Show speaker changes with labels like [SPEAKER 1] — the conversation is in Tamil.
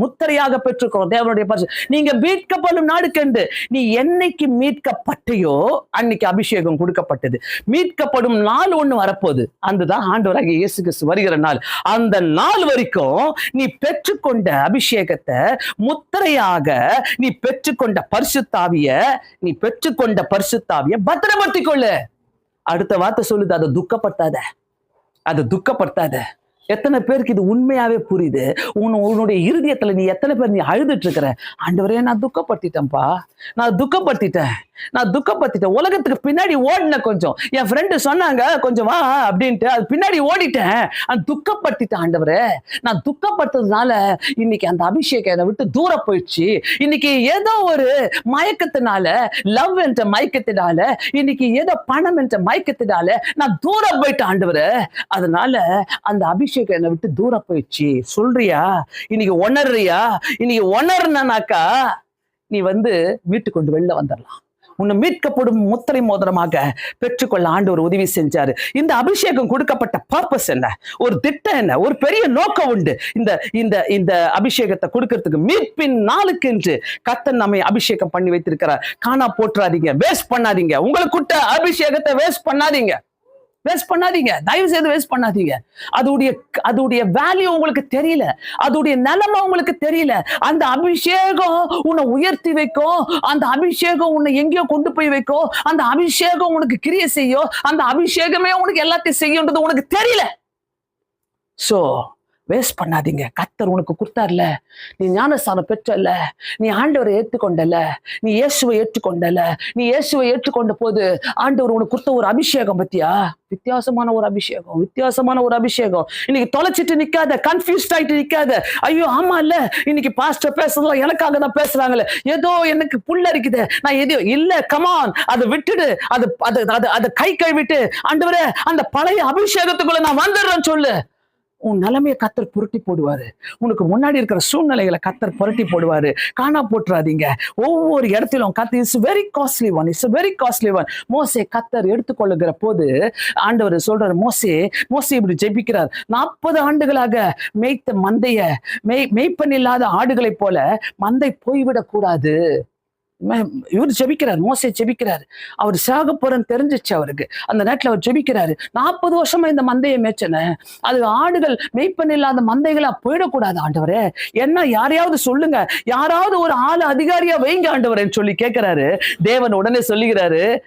[SPEAKER 1] முத்திரையாக பெற்றுக்கிறோம் தேவனுடைய பரிசு. நீங்க மீட்கப்படும் நாடுக்கென்று நீ என்னைக்கு மீட்கப்பட்டையோ அன்னைக்கு அபிஷேகம் கொடுக்கப்பட்டது. மீட்கப்படும் நாள் ஒண்ணு வரப்போகுது. அதுதான் ஆண்டவராக இயேசு கிறிஸ்து வருகிற நாள். அந்த நாள் வரைக்கும் நீ பெற்றுக்கொண்ட அபிஷேகத்தை முத்திரையாக நீ பெற்றுக்கொண்ட பரிசுத்தாவிய நீ பெற்றுக்கொண்ட பரிசுத்தாவிய பத்திரப்படுத்திக் கொள்ளு அடுத்த வார்த்தை சொல்லுது அதை துக்கப்படுத்தாத. அதை துக்கப்படுத்தாத. எத்தனை பேருக்கு இது உண்மையாவே புரியுது? உன் உன்னுடைய இருதயத்துல நீ எத்தனை பேர் நீ அழுதுட்டு இருக்கிற ஆண்டவரே நான் துக்கப்படுத்திட்டேன்ப்பா. நான் துக்கப்படுத்திட்டேன். நான் துக்கப்படுத்திட்டேன். உலகத்துக்கு பின்னாடி ஓடினேன் கொஞ்சம். என் ஃப்ரெண்டு சொன்னாங்க கொஞ்சம் வா அப்படின்ட்டு. அது பின்னாடி ஓடிட்டேன். அந்த துக்கப்படுத்திட்டேன் ஆண்டவரே. நான் துக்கப்படுத்ததுனால இன்னைக்கு அந்த அபிஷேகம் என்னை விட்டு தூர போயிடுச்சு. இன்னைக்கு ஏதோ ஒரு மயக்கத்தினால லவ் என்ற மயக்கத்தினால இன்னைக்கு ஏதோ பணம் என்ற மயக்கத்தினால நான் தூரம் போயிட்டேன் ஆண்டவரே. அதனால அந்த அபிஷேகம் என்னை விட்டு தூரம் போயிடுச்சு. சொல்றியா? இன்னைக்கு உணர்றியா? இன்னைக்கு உணர்னாக்கா நீ வந்து வீட்டுக்கு கொண்டு வெளில வந்துடலாம் உன்னை மீட்கப்படும் முத்திரை மோதிரமாக பெற்றுக்கொள்ள ஆண்டு ஒரு உதவி செஞ்சாரு. இந்த அபிஷேகம் கொடுக்கப்பட்ட பர்பஸ் என்ன? ஒரு திட்டம் என்ன? ஒரு பெரிய நோக்கம் உண்டு. இந்த இந்த இந்த அபிஷேகத்தை கொடுக்கறதுக்கு மீட்பின் நாளுக்கு என்று கத்தன் நம்மை அபிஷேகம் பண்ணி வைத்திருக்கிறார். காணா போட்டுறாதீங்க வேஸ்ட் பண்ணாதீங்க. உங்களுக்கு அபிஷேகத்தை வேஸ்ட் பண்ணாதீங்க. வேஸ்ட் பண்ணாதீங்க. தயவு செய்து வேஸ்ட் பண்ணாதீங்க. அதோடைய அதோடைய வேல்யூ உங்களுக்கு தெரியல. அதோடைய நிலைமை உங்களுக்கு தெரியல. அந்த அபிஷேகம் உன்னை உயர்த்தி வைக்கும். அந்த அபிஷேகம் உன்னை எங்கேயோ கொண்டு போய் வைக்கும். அந்த அபிஷேகம் உனக்கு கிரிய செய்யும். அந்த அபிஷேகமே உனக்கு எல்லாத்தையும் செய்யுன்றது உனக்கு தெரியல. சோ வேஸ்ட் பண்ணாதீங்க. கத்தர் உனக்கு கொடுத்தார்ல. நீ ஞானஸ்தானம் பெற்றல நீ ஆண்டவரை ஏற்றுக்கொண்டல நீ இயேசுவை ஏற்றுக்கொண்டல நீ இயேசுவை ஏற்றுக்கொண்ட போது ஆண்டவர் உனக்கு கொடுத்த ஒரு அபிஷேகம் பத்தியா? வித்தியாசமான ஒரு அபிஷேகம். வித்தியாசமான ஒரு அபிஷேகம். இன்னைக்கு தொலைச்சிட்டு நிக்காத கன்ஃபியூஸ்ட் ஆயிட்டு நிக்காத. ஐயோ ஆமா இல்ல இன்னைக்கு பாஸ்டர் பேசுறதுல எனக்காக தான் பேசுறாங்களே ஏதோ எனக்கு புல்ல இருக்குது நான் எதையோ இல்ல கமான் அதை விட்டுடு. அது அது அது அதை கை கழுவிட்டு ஆண்டவரே அந்த பழைய அபிஷேகத்துக்குள்ள நான் வந்துடுறேன்னு சொல்லு. உன் நிலைமையை கத்தர் புரட்டி போடுவாரு. உனக்கு முன்னாடி இருக்கிற சூழ்நிலைகளை கத்தர் புரட்டி போடுவாரு. காணா போட்டுறாதீங்க ஒவ்வொரு இடத்திலும் Qatar is very costly one it's very costly one மோசே கத்தர் எடுத்துக்கொள்ளுகிற போது ஆண்டவர் சொல்றாரு மோசே மோசே இப்படி ஜெபிக்கிறார். நாற்பது ஆண்டுகளாக மேய்த்த மந்தைய மெய் மெய்ப்பன் இல்லாத ஆடுகளைப் போல மந்தை போய்விடக் கூடாது இவர் ஜெபிக்கிறார் மோசை ஜெபிக்கிறார். அவர் சாக போறன்னு தெரிஞ்சிச்சு அவருக்கு. அந்த நேரத்துல அவர் ஜெபிக்கிறாரு. நாற்பது வருஷமா இந்த மந்தையை மேய்ச்சன. அது ஆடுகள் மெய்ப்பன் இல்லாத மந்தைகளா போயிடக்கூடாது ஆண்டவரே. என்ன யாரையாவது சொல்லுங்க. யாராவது ஒரு ஆள் அதிகாரியா வைங்க ஆண்டவரேன்னு சொல்லி கேட்கிறாரு தேவன் உடனே சொல்லுகிறாரு